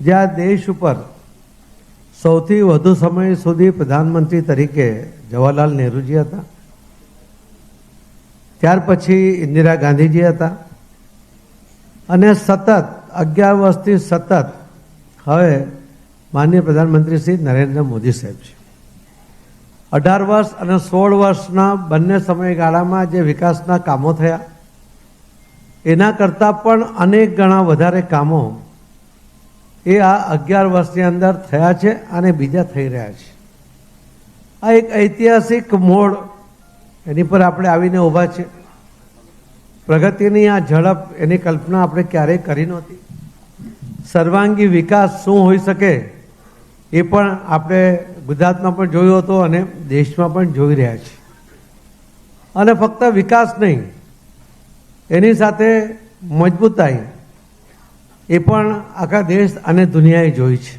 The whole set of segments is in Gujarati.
જે આ દેશ ઉપર સૌથી વધુ સમય સુધી પ્રધાનમંત્રી તરીકે જવાહરલાલ નહેરુજી હતા. ત્યાર પછી ઇન્દિરા ગાંધીજી હતા. અને સતત, અગિયાર વર્ષથી સતત હવે માનનીય પ્રધાનમંત્રી શ્રી નરેન્દ્ર મોદી સાહેબ છે. અઢાર વર્ષ અને સોળ વર્ષના બંને સમયગાળામાં જે વિકાસના કામો થયા, એના કરતાં પણ અનેક ગણા વધારે કામો એ આ અગિયાર વર્ષની અંદર થયા છે અને બીજા થઈ રહ્યા છે. આ એક ઐતિહાસિક મોડ એની પર આપણે આવીને ઊભા છે. પ્રગતિની આ ઝડપ એની કલ્પના આપણે ક્યારેય કરી નહોતી. સર્વાંગી વિકાસ શું હોઈ શકે એ પણ આપણે ગુજરાતમાં પણ જોયો હતો અને દેશમાં પણ જોઈ રહ્યા છીએ અને ફક્ત વિકાસ નહીં, એની સાથે મજબૂતાઈ એ પણ આખા દેશ અને દુનિયાએ જોઈ છે.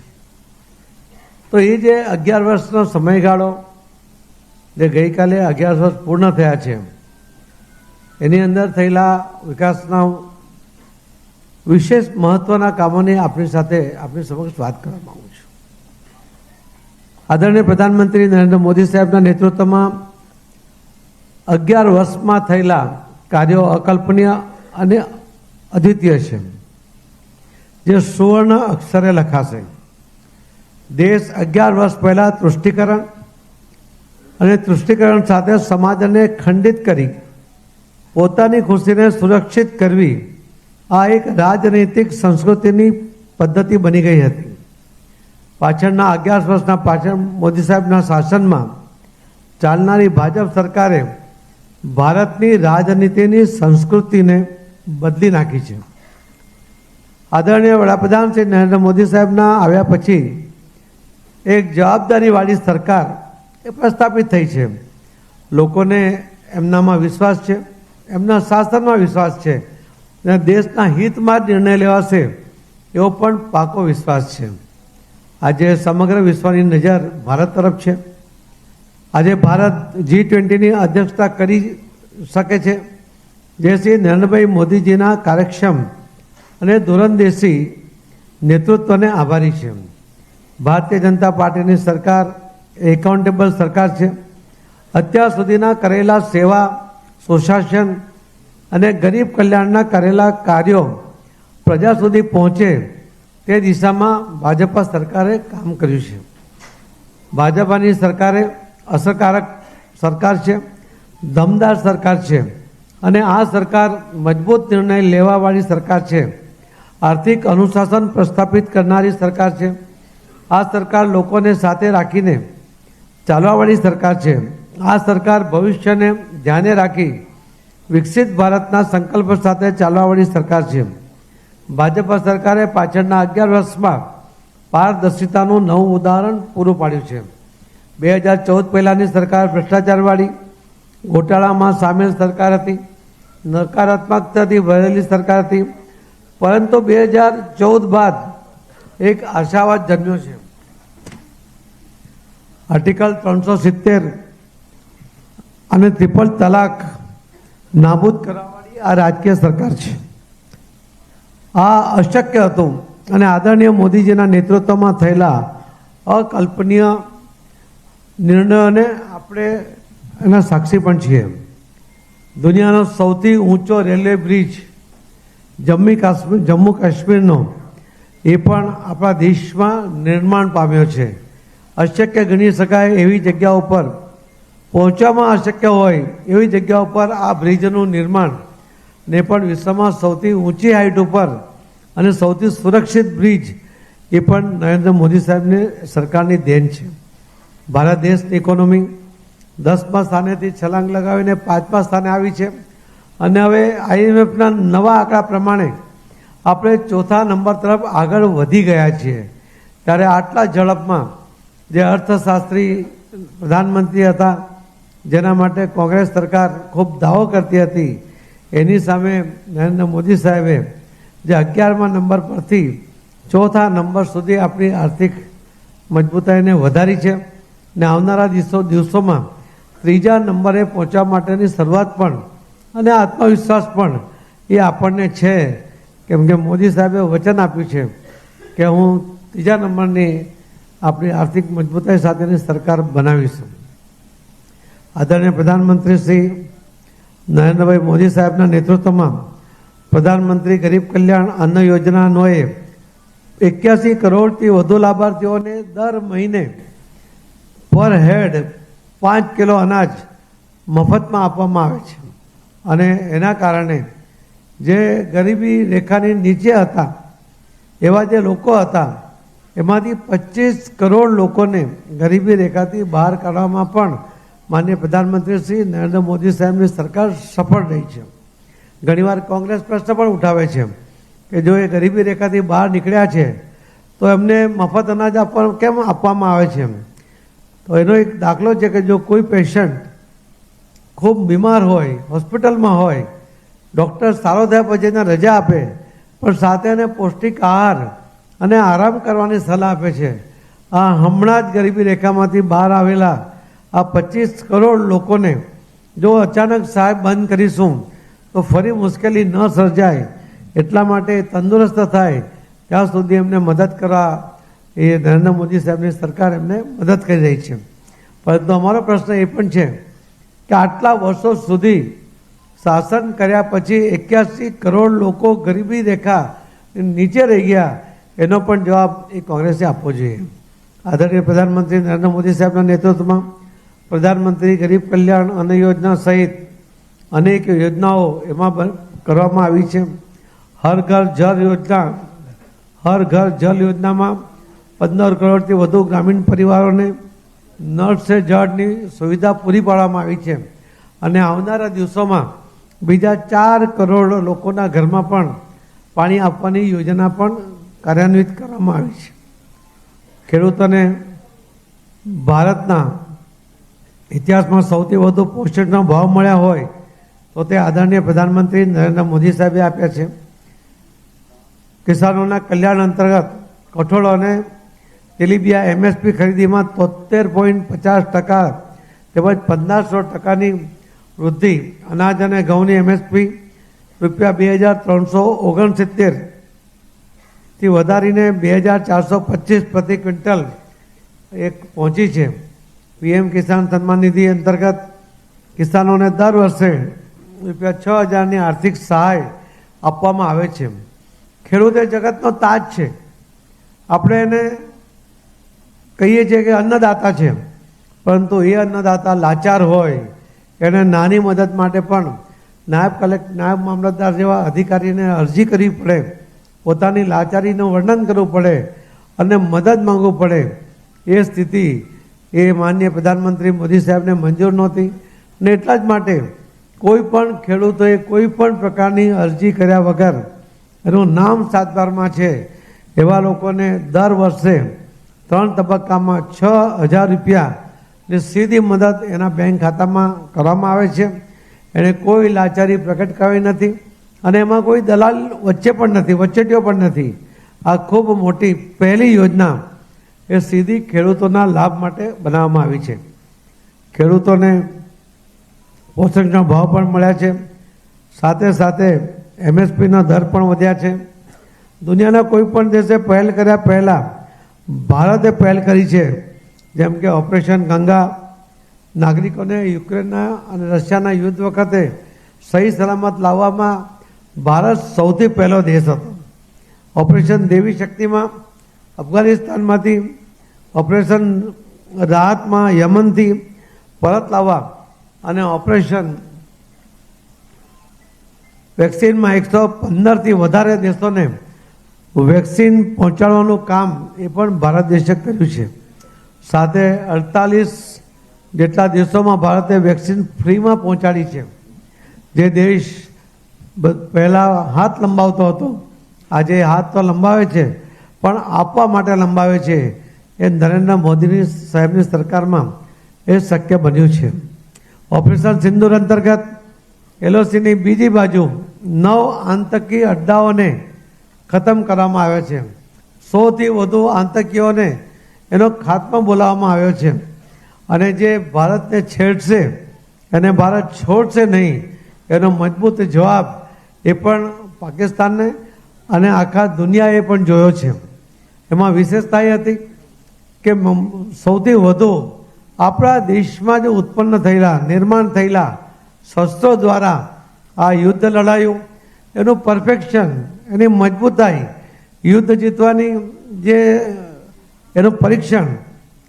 તો એ જે અગિયાર વર્ષનો સમયગાળો જે ગઈકાલે અગિયાર વર્ષ પૂર્ણ થયા છે, એની અંદર થયેલા વિકાસના વિશેષ મહત્વના કામોની આપણી સાથે આપણી સમક્ષ વાત કરવા માગું છું. આદરણીય પ્રધાનમંત્રી નરેન્દ્ર મોદી સાહેબના નેતૃત્વમાં અગિયાર વર્ષમાં થયેલા કાર્યો અકલ્પનીય અને અદ્વિતીય છે. જે સુવર્ણ અક્ષરે લખાશે. દેશ અગિયાર વર્ષ પહેલા તૃષ્ટિકરણ અને તૃષ્ટિકરણ સાથે સમાજને ખંડિત કરી, પોતાની ખુશીને સુરક્ષિત કરવી આ એક રાજનૈતિક સંસ્કૃતિની પદ્ધતિ બની ગઈ હતી. પાછળના અગિયાર વર્ષના પાછળ મોદી સાહેબના શાસનમાં ચાલનારી ભાજપ સરકારે ભારતની રાજનીતિની સંસ્કૃતિને બદલી નાખી છે. આદરણીય વડાપ્રધાન શ્રી નરેન્દ્ર મોદી સાહેબના આવ્યા પછી એક જવાબદારીવાળી સરકાર એ પ્રસ્થાપિત થઈ છે. લોકોને એમનામાં વિશ્વાસ છે, એમના શાસનમાં વિશ્વાસ છે અને દેશના હિતમાં જ નિર્ણય લેવાશે એવો પણ પાકો વિશ્વાસ છે. આજે સમગ્ર વિશ્વની નજર ભારત તરફ છે. આજે ભારત જી ટ્વેન્ટીની અધ્યક્ષતા કરી શકે છે. જે શ્રી નરેન્દ્રભાઈ મોદીજીના કાર્યક્ષમ અને દૂરંદેશી નેતૃત્વને આભારી છે ભારતીય જનતા પાર્ટીની સરકાર એકાઉન્ટેબલ સરકાર છે. અત્યાર સુધીના કરેલા સેવા, સુશાસન અને ગરીબ કલ્યાણના કરેલા કાર્યો પ્રજા સુધી પહોંચે તે દિશામાં ભાજપા સરકારે કામ કર્યું છે. ભાજપાની સરકારે અસરકારક સરકાર છે, દમદાર સરકાર છે અને આ સરકાર મજબૂત નિર્ણય લેવાવાળી સરકાર છે. આર્થિક અનુશાસન પ્રસ્થાપિત કરનારી સરકાર છે. આ સરકાર લોકોને સાથે રાખીને ચાલવાવાળી સરકાર છે. આ સરકાર ભવિષ્યને ધ્યાને રાખી વિકસિત ભારતના સંકલ્પ સાથે ચાલવાવાળી સરકાર છે. ભાજપા સરકારે પાછળના અગિયાર વર્ષમાં પારદર્શિતાનું નવું ઉદાહરણ પૂરું પાડ્યું છે. બે હજાર ચૌદ પહેલાંની સરકાર ભ્રષ્ટાચારવાળી, ગોટાળામાં સામેલ સરકાર હતી, નકારાત્મકતાથી ભરેલી સરકાર હતી પરંતુ બે હજાર ચૌદ બાદ એક આશાવાદ જન્મ્યો છે. આર્ટિકલ ત્રણસો સિત્તેર અને ત્રિપલ તલાક નાબૂદ કરવાવાળી આ રાજકીય સરકાર છે. આ અશક્ય હતું અને આદરણીય મોદીજીના નેતૃત્વમાં થયેલા અકલ્પનીય નિર્ણયોને આપણે એના સાક્ષી પણ છીએ. દુનિયાનો સૌથી ઊંચો રેલવે બ્રિજ જમ્મુ કાશ્મીર, જમ્મુ કાશ્મીરનો એ પણ આપણા દેશમાં નિર્માણ પામ્યો છે. અશક્ય ગણી શકાય એવી જગ્યા ઉપર પહોંચવામાં અશક્ય હોય એવી જગ્યા ઉપર આ બ્રિજનું નિર્માણ ને પણ વિશ્વમાં સૌથી ઊંચી હાઇટ ઉપર અને સૌથી સુરક્ષિત બ્રિજ એ પણ નરેન્દ્ર મોદી સાહેબની સરકારની દેન છે. ભારત દેશની ઇકોનોમી દસમા સ્થાનેથી છલાંગ લગાવીને પાંચમા સ્થાને આવી છે. અને હવે આઈએમએફના નવા આંકડા પ્રમાણે આપણે ચોથા નંબર તરફ આગળ વધી ગયા છીએ. ત્યારે આટલા ઝડપમાં જે અર્થશાસ્ત્રી પ્રધાનમંત્રી હતા, જેના માટે કોંગ્રેસ સરકાર ખૂબ દાવો કરતી હતી, એની સામે નરેન્દ્ર મોદી સાહેબે જે અગિયારમા નંબર પરથી ચોથા નંબર સુધી આપણી આર્થિક મજબૂતાઈને વધારી છે ને આવનારા દિવસો દિવસોમાં ત્રીજા નંબરે પહોંચવા માટેની શરૂઆત પણ અને આત્મવિશ્વાસ પણ એ આપણને છે. કેમ કે મોદી સાહેબે વચન આપ્યું છે કે હું ત્રીજા નંબરની આપણી આર્થિક મજબૂતાઈ સાથેની સરકાર બનાવીશું. આદરણીય પ્રધાનમંત્રી શ્રી નરેન્દ્રભાઈ મોદી સાહેબના નેતૃત્વમાં પ્રધાનમંત્રી ગરીબ કલ્યાણ અન્ન યોજનાનોએ એક્યાસી કરોડથી વધુ લાભાર્થીઓને દર મહિને પર હેડ પાંચ કિલો અનાજ મફતમાં આપવામાં આવે છે. અને એના કારણે જે ગરીબી રેખાની નીચે હતા, એવા જે લોકો હતા, એમાંથી પચીસ કરોડ લોકોને ગરીબી રેખાથી બહાર કાઢવામાં પણ માનનીય પ્રધાનમંત્રી શ્રી નરેન્દ્ર મોદી સાહેબની સરકાર સફળ રહી છે. ઘણીવાર કોંગ્રેસ પ્રશ્ન પણ ઉઠાવે છે કે જો એ ગરીબી રેખાથી બહાર નીકળ્યા છે, તો એમને મફત અનાજ આપવા કેમ આપવામાં આવે છે? તો એનો એક દાખલો છે કે જો કોઈ પેશન્ટ ખૂબ બીમાર હોય, હોસ્પિટલમાં હોય, ડૉક્ટર સારો થયા પછી એને રજા આપે, પણ સાથે એને પૌષ્ટિક આહાર અને આરામ કરવાની સલાહ આપે છે. આ હમણાં જ ગરીબી રેખામાંથી બહાર આવેલા આ પચીસ કરોડ લોકોને જો અચાનક સાહેબ બંધ કરીશું, તો ફરી મુશ્કેલી ન સર્જાય, એટલા માટે તંદુરસ્ત થાય, ત્યાં સુધી એમને મદદ કરવા એ નરેન્દ્ર મોદી સાહેબની સરકાર એમને મદદ કરી રહી છે. પરંતુ અમારો પ્રશ્ન એ પણ છે કે આટલા વર્ષો સુધી શાસન કર્યા પછી એક્યાસી કરોડ લોકો ગરીબી રેખા નીચે રહી ગયા, એનો પણ જવાબ એ કોંગ્રેસે આપવો જોઈએ. આદરણીય પ્રધાનમંત્રી નરેન્દ્ર મોદી સાહેબના નેતૃત્વમાં પ્રધાનમંત્રી ગરીબ કલ્યાણ અન્ન યોજના સહિત અનેક યોજનાઓ એમાં કરવામાં આવી છે. હર ઘર જળ યોજના, હર ઘર જલ યોજનામાં પંદર કરોડથી વધુ ગ્રામીણ પરિવારોને નળ સે જળની સુવિધા પૂરી પાડવામાં આવી છે. અને આવનારા દિવસોમાં બીજા ચાર કરોડ લોકોના ઘરમાં પણ પાણી આપવાની યોજના પણ કાર્યાન્વિત કરવામાં આવી છે. ખેડૂતોને ભારતના ઇતિહાસમાં સૌથી વધુ પોષણનો ભાવ મળ્યા હોય તો તે આદરણીય પ્રધાનમંત્રી નરેન્દ્ર મોદી સાહેબે આપ્યા છે. કિસાનોના કલ્યાણ અંતર્ગત કઠોળ અને તેલીબિયા એમએસપી ખરીદીમાં તોતેર પોઈન્ટ પચાસ ટકા તેમજ પંદરસો ટકાની વૃદ્ધિ. અનાજ અને ઘઉંની એમએસપી રૂપિયા બે હજાર ત્રણસો ઓગણસિત્તેરથી વધારીને બે હજાર ચારસો પચીસ પ્રતિ ક્વિન્ટલ એક પહોંચી છે. પીએમ કિસાન સન્માન નિધિ અંતર્ગત કિસાનોને દર વર્ષે રૂપિયા છ હજારની આર્થિક સહાય આપવામાં આવે છે. ખેડૂત એ જગતનો તાજ છે. આપણે એને કહીએ છીએ કે અન્નદાતા છે પરંતુ એ અન્નદાતા લાચાર હોય, એને નાની મદદ માટે પણ નાયબ કલેક્ટ નાયબ મામલતદાર જેવા અધિકારીને અરજી કરવી પડે. પોતાની લાચારીનું વર્ણન કરવું પડે અને મદદ માંગવું પડે. એ સ્થિતિ એ માન્ય પ્રધાનમંત્રી મોદી સાહેબને મંજૂર નહોતી. ને એટલા જ માટે કોઈ પણ ખેડૂતોએ કોઈ પણ પ્રકારની અરજી કર્યા વગર એનું નામ સાતબારમાં છે. એવા લોકોને દર વર્ષે ત્રણ તબક્કામાં છ હજાર રૂપિયાની સીધી મદદ એના બેંક ખાતામાં કરવામાં આવે છે. એણે કોઈ લાચારી પ્રગટ કરાવી નથી અને એમાં કોઈ દલાલ વચ્ચે પણ નથી વચ્ચેટીઓ પણ નથી. આ ખૂબ મોટી પહેલી યોજના એ સીધી ખેડૂતોના લાભ માટે બનાવવામાં આવી છે. ખેડૂતોને પોષણના ભાવ પણ મળ્યા છે. સાથે સાથે એમએસપીના દર પણ વધ્યા છે. દુનિયાના કોઈ પણ દેશે પહેલ કર્યા પહેલાં ભારતે પહેલ કરી છે, જેમ કે ઓપરેશન ગંગા નાગરિકોને યુક્રેનના અને રશિયાના યુદ્ધ વખતે સહી સલામત લાવવામાં ભારત સૌથી પહેલો દેશ હતો. ઓપરેશન દેવી શક્તિમાં, અફઘાનિસ્તાનમાંથી, ઓપરેશન રાહતમાં, યમનથી પરત લાવવા અને ઓપરેશન વેક્સિનમાં એકસો પંદરથી વધારે દેશોને વેક્સિન પહોંચાડવાનું કામ એ પણ ભારત દેશે કર્યું છે. સાથે અડતાલીસ જેટલા દેશોમાં ભારતે વેક્સિન ફ્રીમાં પહોંચાડી છે. જે દેશ પહેલાં હાથ લંબાવતો હતો. આજે હાથ તો લંબાવે છે, પણ આપવા માટે લંબાવે છે એ નરેન્દ્ર મોદીની સાહેબની સરકારમાં એ શક્ય બન્યું છે. ઓપરેશન સિંદુર અંતર્ગત, એલઓસીની બીજી બાજુ નવ આતંકી અડ્ડાઓને ખતમ કરવામાં આવ્યો છે. સોથી વધુ આતંકીઓને એનો ખાત્મા બોલાવવામાં આવ્યો છે. અને જે ભારતને છેડશે, એને ભારત છોડશે નહીં, એનો મજબૂત જવાબ એ પણ પાકિસ્તાનને અને આખા દુનિયાએ પણ જોયો છે. એમાં વિશેષતા એ હતી કે સૌથી વધુ આપણા દેશમાં જે ઉત્પન્ન થયેલા, નિર્માણ થયેલા શસ્ત્રો દ્વારા આ યુદ્ધ લડાયું. એનું પરફેક્શન એની મજબૂતાઈ યુદ્ધ જીતવાની જે એનું પરીક્ષણ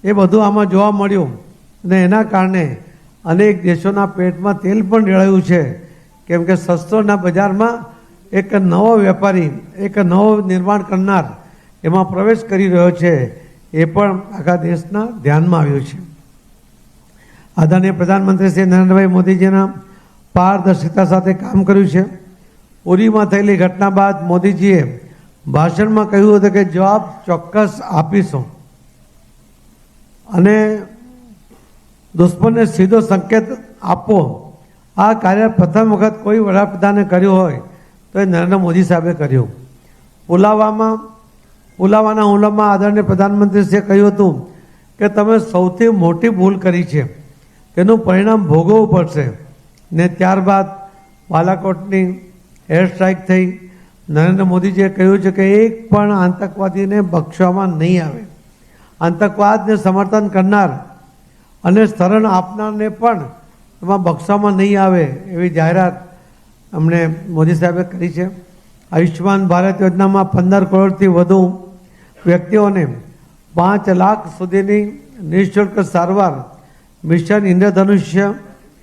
એ બધું આમાં જોવા મળ્યું. અને એના કારણે અનેક દેશોના પેટમાં તેલ પણ રેળાયું છે. કેમ કે શસ્ત્રોના બજારમાં એક નવો વેપારી, એક નવો નિર્માણ કરનાર એમાં પ્રવેશ કરી રહ્યો છે. એ પણ આખા દેશના ધ્યાનમાં આવ્યું છે. આદરણીય પ્રધાનમંત્રી શ્રી નરેન્દ્રભાઈ મોદીજીના પારદર્શિતા સાથે કામ કર્યું છે. ઉરીમાં થયેલી ઘટના બાદ મોદીજીએ ભાષણમાં કહ્યું હતું કે જવાબ ચોક્કસ આપીશું. અને દુશ્મનને સીધો સંકેત આપવો આ કાર્ય પ્રથમ વખત કોઈ વડાપ્રધાને કર્યું હોય તો એ નરેન્દ્ર મોદી સાહેબે કર્યું. પુલાવામાં, પુલાવાના હુમલામાં આદરણીય પ્રધાનમંત્રીશ્રીએ કહ્યું હતું કે તમે સૌથી મોટી ભૂલ કરી છે. તેનું પરિણામ ભોગવવું પડશે. ને ત્યારબાદ બાલાકોટની એર સ્ટ્રાઇક થઈ. નરેન્દ્ર મોદીજીએ કહ્યું છે કે એક પણ આતંકવાદીને બક્ષવામાં નહીં આવે. આતંકવાદને સમર્થન કરનાર અને શરણ આપનારને પણ એમાં બક્ષવામાં નહીં આવે એવી જાહેરાત અમને મોદી સાહેબે કરી છે. આયુષ્યમાન ભારત યોજનામાં પંદર કરોડથી વધુ વ્યક્તિઓને પાંચ લાખ સુધીની નિઃશુલ્ક સારવાર મિશન ઇન્દ્રધનુષ્ય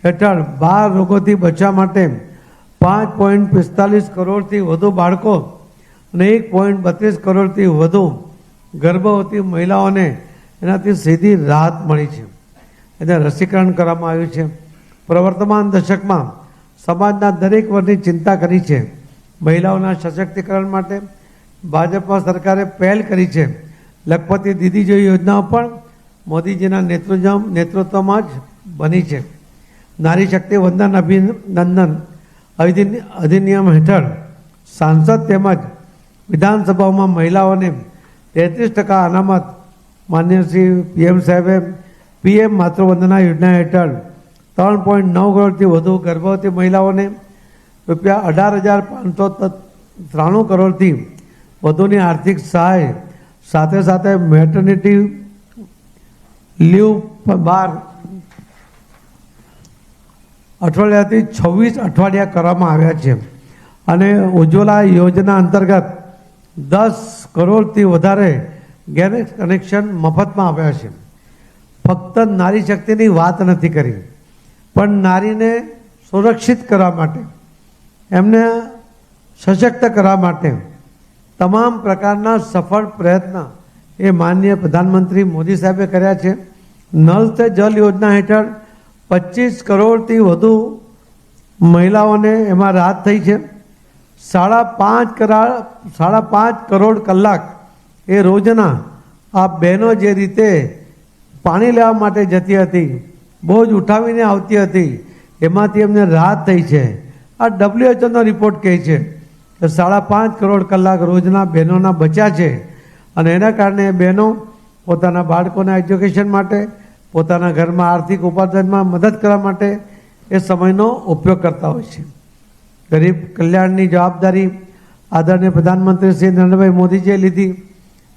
હેઠળ બાર રોગોથી બચવા માટે પાંચ પોઈન્ટ પિસ્તાલીસ કરોડથી વધુ બાળકો અને એક પોઈન્ટ બત્રીસ કરોડથી વધુ ગર્ભવતી મહિલાઓને એનાથી સીધી રાહત મળી છે. એને રસીકરણ કરવામાં આવ્યું છે. પ્રવર્તમાન દશકમાં સમાજના દરેક વર્ગની ચિંતા કરી છે. મહિલાઓના સશક્તિકરણ માટે ભાજપમાં સરકારે પહેલ કરી છે. લખપતિ દીદી જેવી યોજનાઓ પણ મોદીજીના નેતૃત્વ નેતૃત્વમાં જ બની છે. નારી શક્તિ વંદન અભિનંદન અધિનિયમ હેઠળ સાંસદ તેમજ વિધાનસભાઓમાં મહિલાઓને તેત્રીસ ટકા અનામત માન્ય શ્રી પીએમ સાહેબે પીએમ માતૃવંદના યોજના હેઠળ ત્રણ પોઈન્ટ નવ કરોડથી વધુ ગર્ભવતી મહિલાઓને રૂપિયા અઢાર હજાર પાંચસો ત્રાણું કરોડથી વધુની આર્થિક સહાય સાથે સાથે મેટર્નિટી લીવ બાર અઠવાડિયાથી છવ્વીસ અઠવાડિયા કરવામાં આવ્યા છે. અને ઉજ્જવલા યોજના અંતર્ગત દસ કરોડથી વધારે ગેસ કનેક્શન મફતમાં આપ્યા છે. ફક્ત નારી શક્તિની વાત નથી કરી, પણ નારીને સુરક્ષિત કરવા માટે, એમને સશક્ત કરવા માટે તમામ પ્રકારના સફળ પ્રયત્ન એ માનનીય પ્રધાનમંત્રી મોદી સાહેબે કર્યા છે. નલ સે જલ યોજના હેઠળ પચીસ કરોડથી વધુ મહિલાઓને એમાં રાહત થઈ છે. સાડા પાંચ કરા સાડા પાંચ કરોડ કલાક એ રોજના આ બહેનો જે રીતે પાણી લેવા માટે જતી હતી, બોજ ઉઠાવીને આવતી હતી, એમાંથી એમને રાહત થઈ છે. આ ડબ્લ્યુએચઓનો રિપોર્ટ કહે છે કે સાડા પાંચ કરોડ કલાક રોજના બહેનોના બચ્યા છે. અને એના કારણે બહેનો પોતાના બાળકોના એજ્યુકેશન માટે પોતાના ઘરમાં આર્થિક ઉપાર્જનમાં મદદ કરવા માટે એ સમયનો ઉપયોગ કરતા હોય છે. ગરીબ કલ્યાણની જવાબદારી આદરણીય પ્રધાનમંત્રી શ્રી નરેન્દ્રભાઈ મોદીજીએ લીધી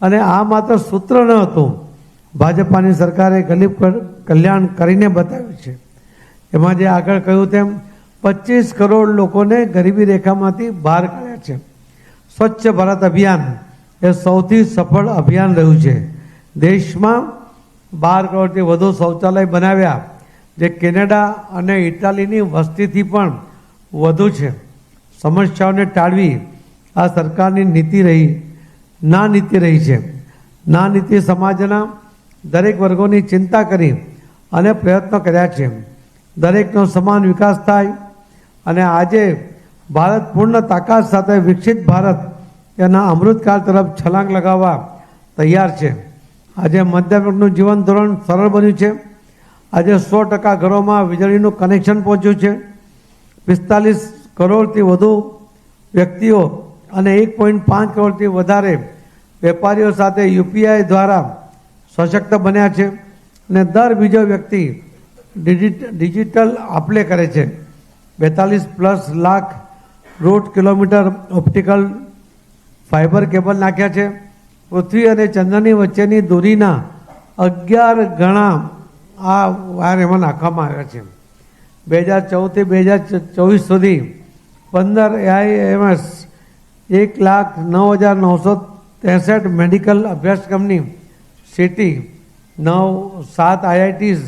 અને આ માત્ર સૂત્ર ન હતું, ભાજપાની સરકારે ગરીબ કલ્યાણ કરીને બતાવ્યું છે. એમાં જે આગળ કહ્યું તેમ, પચીસ કરોડ લોકોને ગરીબી રેખામાંથી બહાર કાઢ્યા છે. સ્વચ્છ ભારત અભિયાન એ સૌથી સફળ અભિયાન રહ્યું છે. દેશમાં બાર કરોડથી વધુ શૌચાલય બનાવ્યા, જે કેનેડા અને ઇટાલીની વસ્તીથી પણ વધુ છે. સમસ્યાઓને ટાળવી આ સરકારની નીતિ રહી, ના નીતિ રહી છે. ના નીતિ સમાજના દરેક વર્ગોની ચિંતા કરી અને પ્રયત્નો કર્યા છે. દરેકનો સમાન વિકાસ થાય અને આજે ભારત પૂર્ણ તાકાત સાથે વિકસિત ભારત એના અમૃતકાળ તરફ છલાંગ લગાવવા તૈયાર છે. આજે મધ્યમ જીવન ધોરણ સરળ બન્યું છે. આજે સો ટકા ઘરોમાં વીજળીનું કનેક્શન પહોંચ્યું છે. પિસ્તાલીસ કરોડથી વધુ વ્યક્તિઓ અને એક પોઈન્ટ પાંચ કરોડથી વધારે વેપારીઓ સાથે યુપીઆઈ દ્વારા સશક્ત બન્યા છે અને દર બીજો વ્યક્તિ ડિજિટ, ડિજિટલ આપલે કરે છે. બેતાલીસ plus lakh route kilometre optical fibre cable નાખ્યા છે. પૃથ્વી અને ચંદ્રની વચ્ચેની દૂરીના અગિયાર ગણા આ વાયર એમાં નાખવામાં આવ્યા છે. બે હજાર ચૌદથી બે હજાર ચોવીસ સુધી પંદર એઆઈએમએસ એક લાખ નવ હજાર નવસો ત્રેસઠ મેડિકલ અભ્યાસક્રમની સિટી, નવ, સાત આઈઆઈટીઝ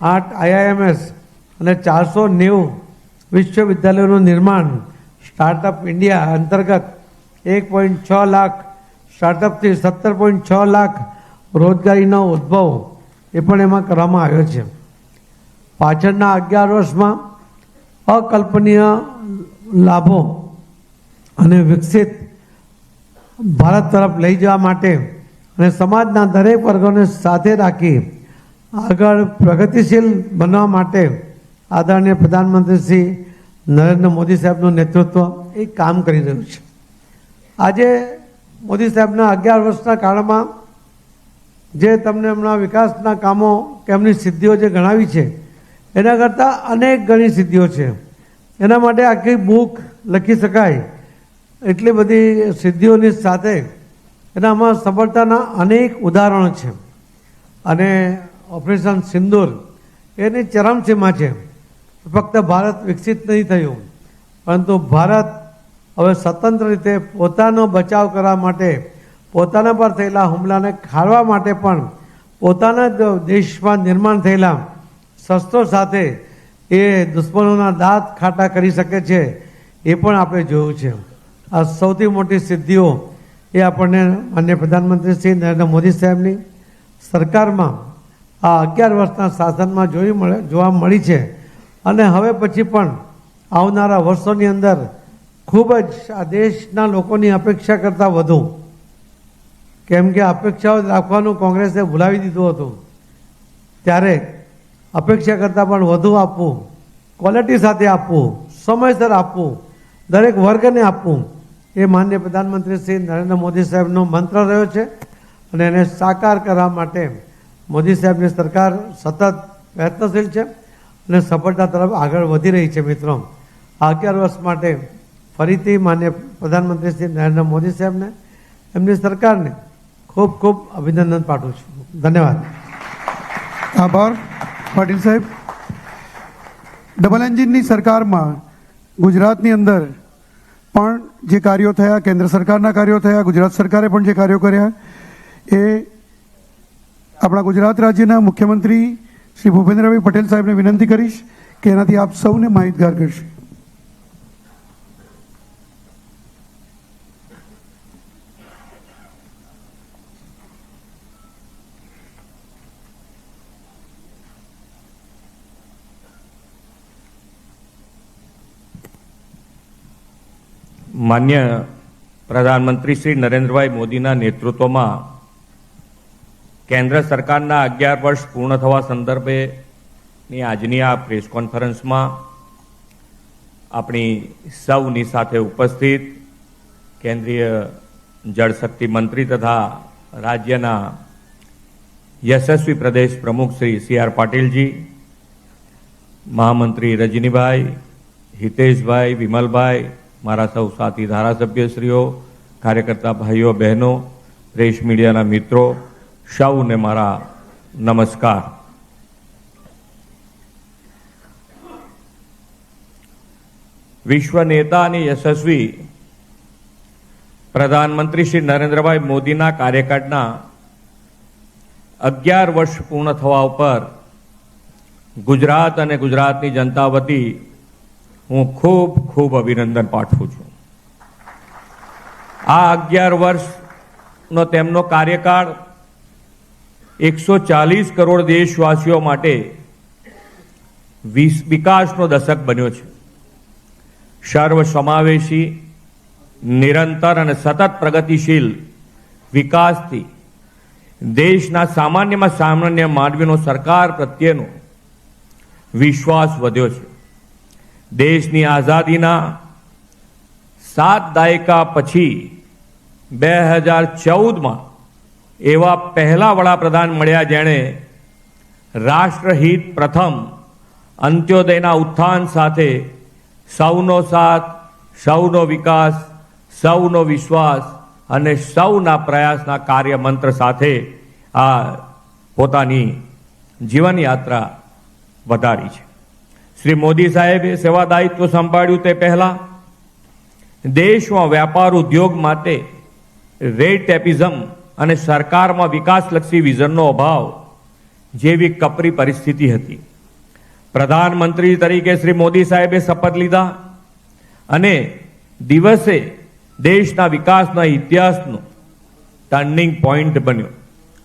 આઠ આઈઆઈએમએસ અને ચારસો નેવું વિશ્વવિદ્યાલયોનું નિર્માણ સ્ટાર્ટઅપ ઇન્ડિયા અંતર્ગત એક પોઈન્ટ છ લાખ સ્ટાર્ટઅપથી સત્તર પોઈન્ટ છ લાખ રોજગારીનો ઉદ્ભવ એ પણ એમાં કરવામાં આવ્યો છે. પાછળના અગિયાર વર્ષમાં અકલ્પનીય લાભો અને વિકસિત ભારત તરફ લઈ જવા માટે અને સમાજના દરેક વર્ગોને સાથે રાખી આગળ પ્રગતિશીલ બનવા માટે આદરણીય પ્રધાનમંત્રી શ્રી નરેન્દ્ર મોદી સાહેબનું નેતૃત્વ એ કામ કરી રહ્યું છે. આજે મોદી સાહેબના અગિયાર વર્ષના કાળમાં જે તમને હમણાં વિકાસના કામો કે એમની સિદ્ધિઓ જે ગણાવી છે, એના કરતાં અનેક ઘણી સિદ્ધિઓ છે. એના માટે આખી બુક લખી શકાય એટલી બધી સિદ્ધિઓની સાથે એનામાં સફળતાના અનેક ઉદાહરણો છે. અને ઓપરેશન સિંદૂર એની ચરમસીમા છે. ફક્ત ભારત વિકસિત નહીં થયું, પરંતુ ભારત હવે સ્વતંત્ર રીતે પોતાનો બચાવ કરવા માટે, પોતાના પર થયેલા હુમલાને ખાળવા માટે પણ પોતાના જ દેશમાં નિર્માણ થયેલા શસ્ત્રો સાથે એ દુશ્મનોના દાંત ખાટા કરી શકે છે, એ પણ આપણે જોયું છે. આ સૌથી મોટી સિદ્ધિઓ એ આપણને માન્ય પ્રધાનમંત્રી શ્રી નરેન્દ્ર મોદી સાહેબની સરકારમાં આ અગિયાર વર્ષના શાસનમાં જોઈ મળે, જોવા મળી છે. અને હવે પછી પણ આવનારા વર્ષોની અંદર ખૂબ જ આ દેશના લોકોની અપેક્ષા કરતાં વધુ. કેમ કે અપેક્ષાઓ રાખવાનું કોંગ્રેસે ભૂલાવી દીધું હતું. ત્યારે અપેક્ષા કરતાં પણ વધુ આપવું, ક્વોલિટી સાથે આપવું, સમયસર આપવું, દરેક વર્ગને આપવું, એ માન્ય પ્રધાનમંત્રી શ્રી નરેન્દ્ર મોદી સાહેબનો મંત્ર રહ્યો છે અને એને સાકાર કરવા માટે મોદી સાહેબની સરકાર સતત પ્રયત્નશીલ છે અને સફળતા તરફ આગળ વધી રહી છે મિત્રો. અગિયાર વર્ષ માટે ફરીથી માન્ય પ્રધાનમંત્રી શ્રી નરેન્દ્ર મોદી સાહેબને, એમની સરકારને ખૂબ ખૂબ અભિનંદન પાઠવું છું. ધન્યવાદ. આભાર, પાટીલ સાહેબ. ડબલ એન્જિનની સરકારમાં ગુજરાતની અંદર પણ જે કાર્યો થયા, કેન્દ્ર સરકારના કાર્યો થયા, ગુજરાત સરકારે પણ જે કાર્યો કર્યા, એ આપણા ગુજરાત રાજ્યના મુખ્યમંત્રી શ્રી ભૂપેન્દ્રભાઈ પટેલ સાહેબને વિનંતી કરીશ કે એનાથી આપ સૌને માહિતગાર કરશે. માન્ય પ્રધાનમંત્રી શ્રી નરેન્દ્રભાઈ મોદીના નેતૃત્વમાં કેન્દ્ર સરકારના અગિયાર વર્ષ પૂર્ણ થવા સંદર્ભેની આજની આ પ્રેસ કોન્ફરન્સમાં આપણી સૌની સાથે ઉપસ્થિત કેન્દ્રીય જળશક્તિ મંત્રી તથા રાજ્યના યશસ્વી પ્રદેશ પ્રમુખ શ્રી સી આર પાટીલજી, મહામંત્રી રજનીભાઈ, હિતેશભાઈ, વિમલભાઈ મારા સૌ સાથી ધારાસભ્યશ્રીઓ, કાર્યકર્તા ભાઈઓ, બહેનો, પ્રેસ મીડિયાના મિત્રો, સૌને મારા નમસ્કાર. વિશ્વ નેતા અને યશસ્વી પ્રધાનમંત્રી શ્રી નરેન્દ્રભાઈ મોદીના કાર્યકાળના અગિયાર વર્ષ પૂર્ણ થવા ઉપર ગુજરાત અને ગુજરાતની જનતા વતી હું ખૂબ ખૂબ અભિનંદન પાઠવું છું. આ અગિયાર વર્ષનો તેમનો કાર્યકાળ એકસો ચાલીસ કરોડ દેશવાસીઓ માટે વિકાસનો દશક બન્યો છે. સર્વ સમાવેશી નિરંતર અને સતત પ્રગતિશીલ વિકાસથી દેશના સામાન્યમાં સામાન્ય માનવીનો સરકાર પ્રત્યેનો વિશ્વાસ વધ્યો છે. દેશની આઝાદીના સાત દાયકા પછી બે હજાર ચૌદમાં એવા પહેલા વડાપ્રધાન મળ્યા જેણે રાષ્ટ્રહિત પ્રથમ અંત્યોદયના ઉત્થાન સાથે સૌનો સાથ, સૌનો વિકાસ, સૌનો વિશ્વાસ અને સૌના પ્રયાસના કાર્ય મંત્ર સાથે આ પોતાની જીવનયાત્રા વધારી છે. શ્રી મોદી સાહેબે સેવા દાયિત્વ સંભાળ્યું તે પહેલા દેશમાં વ્યાપાર ઉદ્યોગ માટે રેડ ટેપિઝમ અને સરકારમાં વિકાસલક્ષી વિઝનનો અભાવ જેવી કપરી પરિસ્થિતિ હતી. પ્રધાનમંત્રી તરીકે શ્રી મોદી સાહેબે શપથ લીધા અને દિવસે દેશના વિકાસના ઇતિહાસનો ટર્નિંગ પોઈન્ટ બન્યો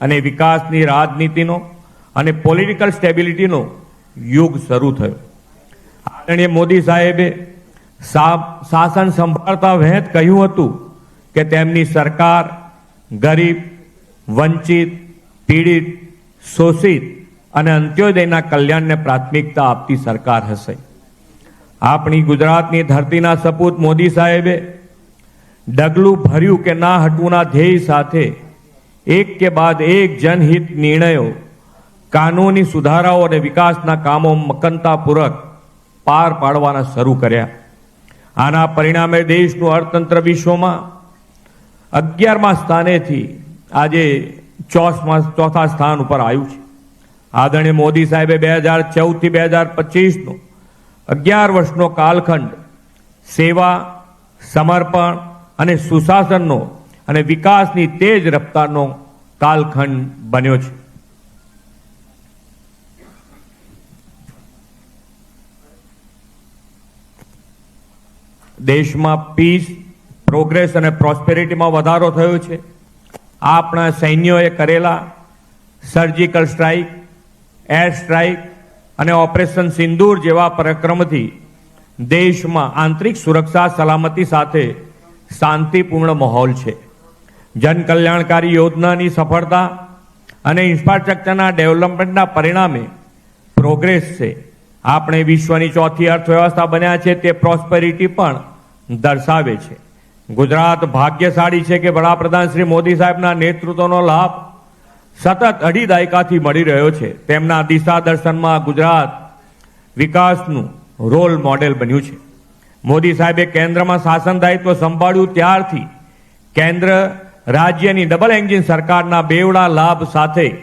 અને વિકાસની રાજનીતિનો અને પોલિટિકલ સ્ટેબિલિટીનો યુગ શરૂ થયો. આદરણીય મોદી સાહેબે શાસન સંભાળતા વહેત કહ્યું હતું કે તેમની સરકાર ગરીબ, વંચિત, પીડિત, શોષિત અને અંત્યોદયના કલ્યાણને પ્રાથમિકતા આપતી સરકાર હશે. આપણી ગુજરાતની ધરતીના સપૂત મોદી સાહેબે ડગલું ભર્યું કે ના હટવુંના ધ્યેય સાથે એક કે બાદ એક જનહિત નિર્ણયો, કાનૂની સુધારાઓ અને વિકાસના કામો મકનતાપૂર્વક પાર પાડવાના શરૂ કર્યા. આના પરિણામે દેશનું અર્થતંત્ર વિશ્વમાં અગિયારમા સ્થાનેથી આજે ચોથમાં ચોથા સ્થાન ઉપર આવ્યું છે. આદરણીય મોદી સાહેબે બે હજાર ચૌદથી બે હજાર પચીસનો અગિયાર વર્ષનો કાલખંડ સેવા, સમર્પણ અને સુશાસનનો અને વિકાસની તેજ રફતારનો કાલખંડ બન્યો છે. દેશમાં પીસ પ્રોગ્રેસ અને પ્રોસ્પેરિટીમાં વધારો થયો છે. આપણા સૈન્યોએ કરેલા સર્જિકલ સ્ટ્રાઇક એર સ્ટ્રાઇક અને ઓપરેશન સિંદૂર જેવા પરાક્રમથી દેશમાં આંતરિક સુરક્ષા સલામતી સાથે શાંતિપૂર્ણ માહોલ છે. જનકલ્યાણકારી યોજનાની સફળતા અને ઇન્ફ્રાસ્ટ્રક્ચરના ડેવલપમેન્ટના પરિણામે પ્રોગ્રેસ છે. આપણે વિશ્વની ચોથી અર્થવ્યવસ્થા બન્યા છે, તે પ્રોસ્પેરિટી પણ દર્શાવે છે. ગુજરાત ભાગ્યશાળી છે કે વડાપ્રધાન શ્રી મોદી સાહેબના નેતૃત્વનો લાભ સતત અઢી દાયકાથી મળી રહ્યો છે. તેમના દિશા દર્શનમાં ગુજરાત વિકાસનું રોલ મોડેલ બન્યું છે. મોદી સાહેબે કેન્દ્રમાં શાસન દાયિત્વ સંભાળ્યું ત્યારથી કેન્દ્ર રાજ્યની ડબલ એન્જિન સરકારના બેવડા લાભ સાથે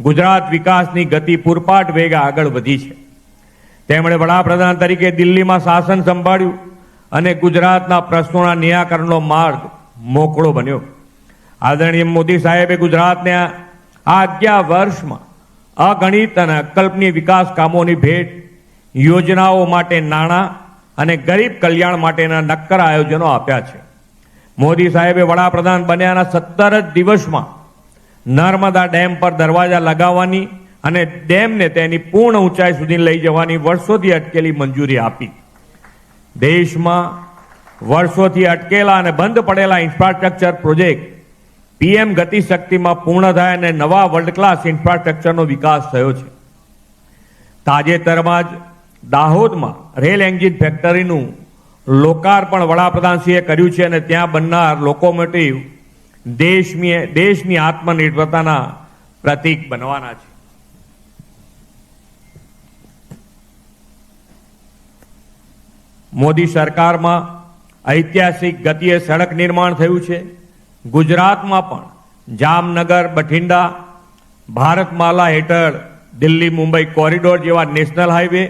ગુજરાત વિકાસની ગતિ પૂરપાટ વેગ આગળ વધી છે. તેમણે વડાપ્રધાન તરીકે દિલ્હીમાં શાસન સંભાળ્યું. અને ગુજરાતના પ્રશ્નોના નિરાકરણનો માર્ગ મોકળો બન્યો. આદરણીય મોદી સાહેબે ગુજરાતને આ અગિયાર વર્ષમાં અગણિત અને અકલ્પનીય વિકાસ કામોની ભેટ, યોજનાઓ માટે નાણાં અને ગરીબ કલ્યાણ માટેના નક્કર આયોજનો આપ્યા છે. મોદી સાહેબે વડાપ્રધાન બન્યાના સત્તર જ દિવસમાં નર્મદા ડેમ પર દરવાજા લગાવવાની અને ડેમને તેની પૂર્ણ ઊંચાઈ સુધી લઈ જવાની વર્ષોથી અટકેલી મંજૂરી આપી. દેશમાં વર્ષોથી અટકેલા અને બંધ પડેલા ઇન્ફ્રાસ્ટ્રક્ચર પ્રોજેક્ટ પીએમ ગતિશક્તિમાં પૂર્ણ થાય અને નવા વર્લ્ડ ક્લાસ ઇન્ફ્રાસ્ટ્રક્ચરનો વિકાસ થયો છે. તાજેતરમાં જ દાહોદમાં રેલ એન્જિન ફેક્ટરીનું લોકાર્પણ વડાપ્રધાનશ્રીએ કર્યું છે અને ત્યાં બનનાર લોકોમોટિવ દેશની દેશની આત્મનિર્ભરતાના પ્રતીક બનવાના છે. મોદી સરકારમાં ઐતિહાસિક ગતિએ સડક નિર્માણ થયું છે. ગુજરાતમાં પણ જામનગર, બઠિંડા, ભારતમાલા હેઠળ દિલ્હી, મુંબઈ કોરિડોર જેવા નેશનલ હાઈવે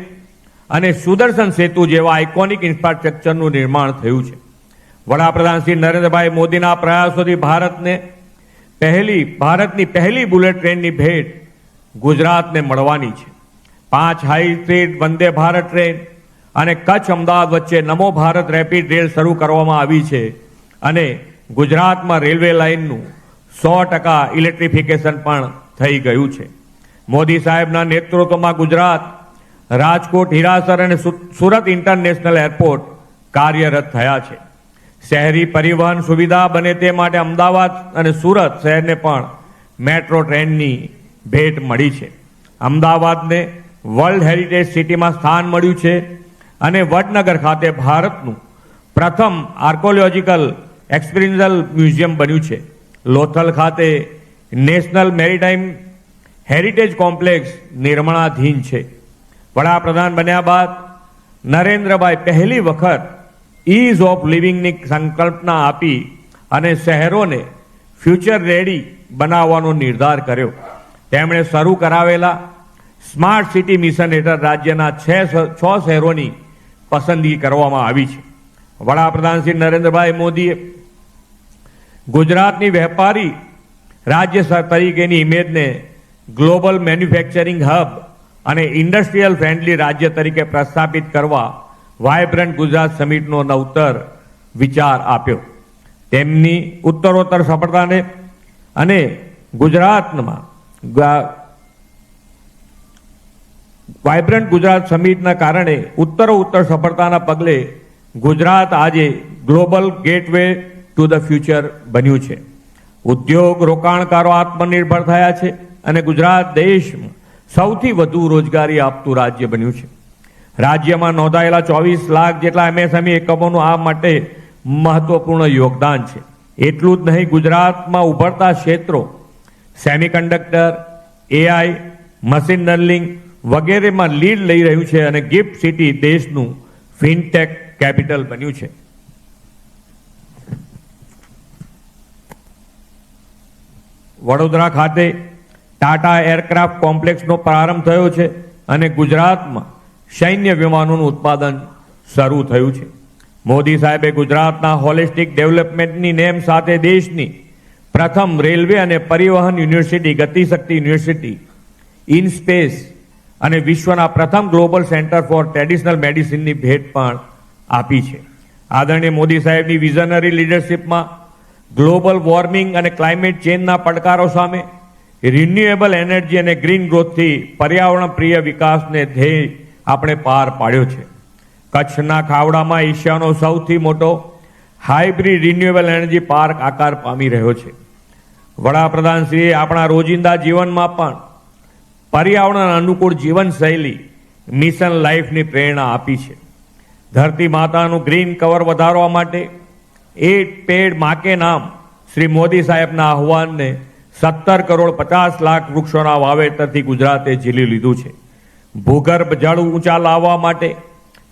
અને સુદર્શન સેતુ જેવા આઇકોનિક ઇન્ફ્રાસ્ટ્રક્ચરનું નિર્માણ થયું છે. વડાપ્રધાન શ્રી નરેન્દ્રભાઈ મોદીના પ્રયાસોથી ભારતને પહેલી, ભારતની પહેલી બુલેટ ટ્રેનની ભેટ ગુજરાતને મળવાની છે. પાંચ high speed Vande Bharat train અને કચ્છ અમદાવાદ વચ્ચે નમો ભારત રેપિડ રેલ શરૂ કરવામાં આવી છે. અને ગુજરાતમાં રેલવે લાઇનનું સો ટકા ઇલેક્ટ્રિફિકેશન પણ થઈ ગયું છે. મોદી સાહેબના નેતૃત્વમાં ગુજરાત, રાજકોટ, હિરાસર અને સુરત ઇન્ટરનેશનલ એરપોર્ટ કાર્યરત થયા છે. શહેરી પરિવહન સુવિધા બને તે માટે અમદાવાદ અને સુરત શહેરને પણ મેટ્રો ટ્રેનની ભેટ મળી છે. અમદાવાદને વર્લ્ડ હેરિટેજ સિટીમાં સ્થાન મળ્યું છે. અને વડનગર ખાતે ભારતનું પ્રથમ આર્કોલોજીકલ એક્સપિરિયન્સલ મ્યુઝિયમ બન્યું છે. લોથલ ખાતે નેશનલ મેરીટાઈમ હેરિટેજ કોમ્પ્લેક્સ નિર્માણાધીન છે. વડાપ્રધાન બન્યા બાદ નરેન્દ્રભાઈ પહેલી વખત ઇઝ ઓફ લિવિંગની સંકલ્પના આપી અને શહેરોને ફ્યુચર રેડી બનાવવાનો નિર્ધાર કર્યો. તેમણે શરૂ કરાવેલા સ્માર્ટ સિટી મિશન હેઠળ રાજ્યના છ છ શહેરોની પસંદગી કરવામાં આવી છે. વડાપ્રધાન શ્રી નરેન્દ્રભાઈ મોદીએ ગુજરાતની વેપારી રાજ્ય તરીકેની ઇમેજને ગ્લોબલ મેન્યુફેક્ચરિંગ હબ અને ઇન્ડસ્ટ્રીયલ ફ્રેન્ડલી રાજ્ય તરીકે પ્રસ્થાપિત કરવા વાયબ્રન્ટ ગુજરાત સમિટનો નવતર વિચાર આપ્યો. તેમની ઉત્તરોત્તર સફળતાને અને ગુજરાતમાં વાયબ્રન્ટ ગુજરાત સમિટના કારણે ઉત્તરો ઉત્તર સફળતાના પગલે ગુજરાત આજે global gateway to the future બન્યું છે. ઉદ્યોગ રોકાણકારો આત્મનિર્ભર થયા છે અને ગુજરાત દેશમાં સૌથી વધુ રોજગારી આપતું રાજ્ય બન્યું છે. રાજ્યમાં નોંધાયેલા ચોવીસ લાખ જેટલા એમએસએમઈ એકમોનું આ માટે મહત્વપૂર્ણ યોગદાન છે. એટલું જ નહીં, ગુજરાતમાં ઉભરતા ક્ષેત્રો, સેમિકન્ડક્ટર, એઆઈ, મશીન લર્નિંગ વગેરેમાં લીડ લઈ રહ્યું છે અને ગિફ્ટ સિટી દેશનું ફિનટેક કેપિટલ બન્યું છે. વડોદરા ખાતે ટાટા એરક્રાફ્ટ કોમ્પ્લેક્સનો પ્રારંભ થયો છે અને ગુજરાતમાં સૈન્ય વિમાનોનું ઉત્પાદન શરૂ થયું છે. મોદી સાહેબે ગુજરાતના હોલિસ્ટિક ડેવલપમેન્ટની નેમ સાથે દેશની પ્રથમ રેલવે અને પરિવહન university, Gatishakti university, in space અને વિશ્વના પ્રથમ ગ્લોબલ સેન્ટર ફોર ટ્રેડિશનલ મેડિસિનની ભેટ પણ આપી છે. આદરણીય મોદી સાહેબની વિઝનરી લીડરશિપમાં ગ્લોબલ વોર્મિંગ અને ક્લાઇમેટ ચેન્જના પડકારો સામે રિન્યુએબલ એનર્જી અને ગ્રીન ગ્રોથથી પર્યાવરણ પ્રિય વિકાસને ધ્યેય આપણે પાર પાડ્યો છે. કચ્છના ખાવડામાં એશિયાનો સૌથી મોટો હાઇબ્રિડ રિન્યુએબલ એનર્જી પાર્ક આકાર પામી રહ્યો છે. વડાપ્રધાનશ્રીએ આપણા રોજિંદા જીવનમાં પણ પર્યાવરણ અનુકૂળ જીવનશૈલી મિશન લાઈફની પ્રેરણા આપી છે. ધરતી માતાનું ગ્રીન કવર વધારવા માટે એટ પેડ માકે નામ શ્રી મોદી સાહેબના આહવાનને સત્તર કરોડ પચાસ લાખ વૃક્ષોના વાવેતરથી ગુજરાતે ઝીલી લીધું છે. ભૂગર્ભ જળ ઊંચા લાવવા માટે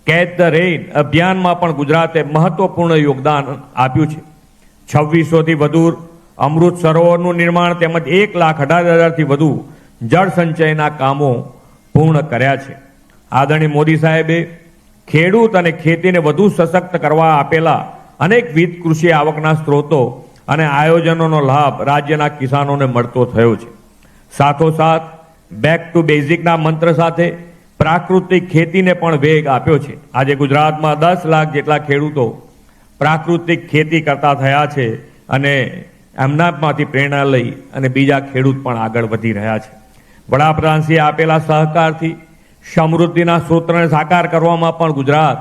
કેચ ધ રેઇન અભિયાનમાં પણ ગુજરાતે મહત્વપૂર્ણ યોગદાન આપ્યું છે. છવ્વીસોથી વધુ અમૃત સરોવરનું નિર્માણ તેમજ એક લાખ અઢાર હજારથી વધુ જળ સંચયના કામો પૂર્ણ કર્યા છે. આદરણીય મોદી સાહેબે ખેડૂત અને ખેતીને વધુ સશક્ત કરવા આપેલા અનેકવિધ કૃષિ આવકના સ્ત્રોતો અને આયોજનોનો લાભ રાજ્યના કિસાનોને મળતો થયો છે. સાથોસાથ બેક ટુ બેઝિકના મંત્ર સાથે પ્રાકૃતિક ખેતીને પણ વેગ આપ્યો છે. આજે ગુજરાતમાં દસ લાખ જેટલા ખેડૂતો પ્રાકૃતિક ખેતી કરતા થયા છે અને એમનામાંથી પ્રેરણા લઈ અને બીજા ખેડૂત પણ આગળ વધી રહ્યા છે. વડાપ્રધાનશ્રીએ આપેલા સહકારથી સમૃદ્ધિના સૂત્રને સાકાર કરવામાં પણ ગુજરાત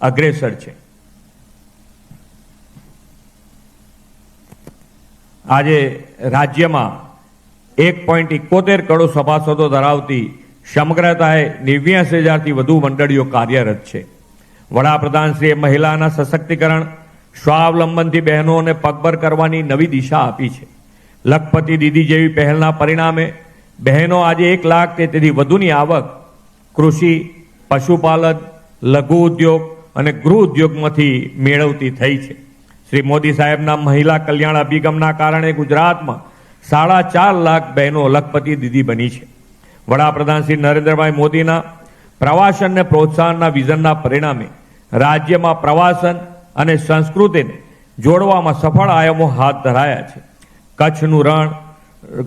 અગ્રેસર છે. આજે રાજ્યમાં એક પોઈન્ટ ઇકોતેર કરોડ સભાસદો ધરાવતી સમગ્રતાએ નેવ્યાસી હજારથી વધુ મંડળીઓ કાર્યરત છે. વડાપ્રધાનશ્રીએ મહિલાના સશક્તિકરણ, સ્વાવલંબનથી બહેનોને પગભર કરવાની નવી દિશા આપી છે. લખપતિ દીદી જેવી પહેલના પરિણામે બહેનો, આજે એક લાખ તેથી વધુની આવક. કૃષિ, પશુપાલન, લઘુ ઉદ્યોગ અને ગૃહ ઉદ્યોગમાંથી મેળવતી થઈ છે. શ્રી મોદી સાહેબના મહિલા કલ્યાણ અભિગમના કારણે ગુજરાતમાં સાડા ચાર લાખ બહેનો લખપતિ દીદી બની છે. વડાપ્રધાન શ્રી નરેન્દ્રભાઈ મોદીના પ્રવાસનને પ્રોત્સાહનના વિઝનના પરિણામે રાજ્યમાં પ્રવાસન અને સંસ્કૃતિને જોડવામાં સફળ આયામો હાથ ધરાયા છે. કચ્છનું રણ,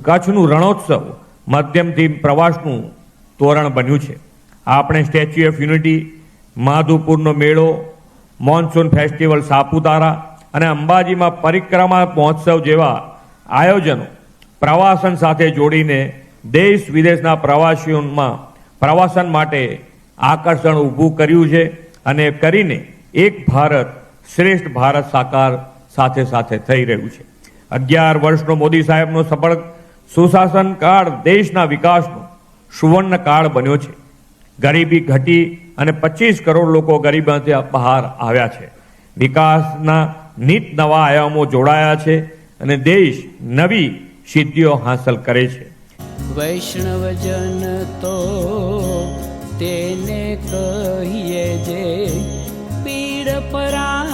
કચ્છનું રણોત્સવ માધ્યમથી પ્રવાસનું તોરણ બન્યું છે. આપણે સ્ટેચ્યુ ઓફ યુનિટી, માધુપુરનો મેળો, મોન્સૂન ફેસ્ટિવલ સાપુતારા અને અંબાજીમાં પરિક્રમા મહોત્સવ જેવા આયોજનો પ્રવાસન સાથે જોડીને દેશ વિદેશના પ્રવાસીઓમાં પ્રવાસન માટે આકર્ષણ ઊભું કર્યું છે અને કરીને એક ભારત શ્રેષ્ઠ ભારત સાકાર સાથે સાથે થઈ રહ્યું છે. અગિયાર વર્ષનો મોદી સાહેબનો સફળ સુશાસન કાળ દેશના વિકાસનો સુવર્ણ કાળ બન્યો છે. ગરીબી ઘટી અને પચીસ કરોડ લોકો ગરીબમાંથી બહાર આવ્યા છે. વિકાસના નીત નવા આયામો જોડાયા છે અને દેશ નવી સિદ્ધિઓ હાંસલ કરે છે. વૈષ્ણવજન તો તેને કહીએ જે પીડ પરા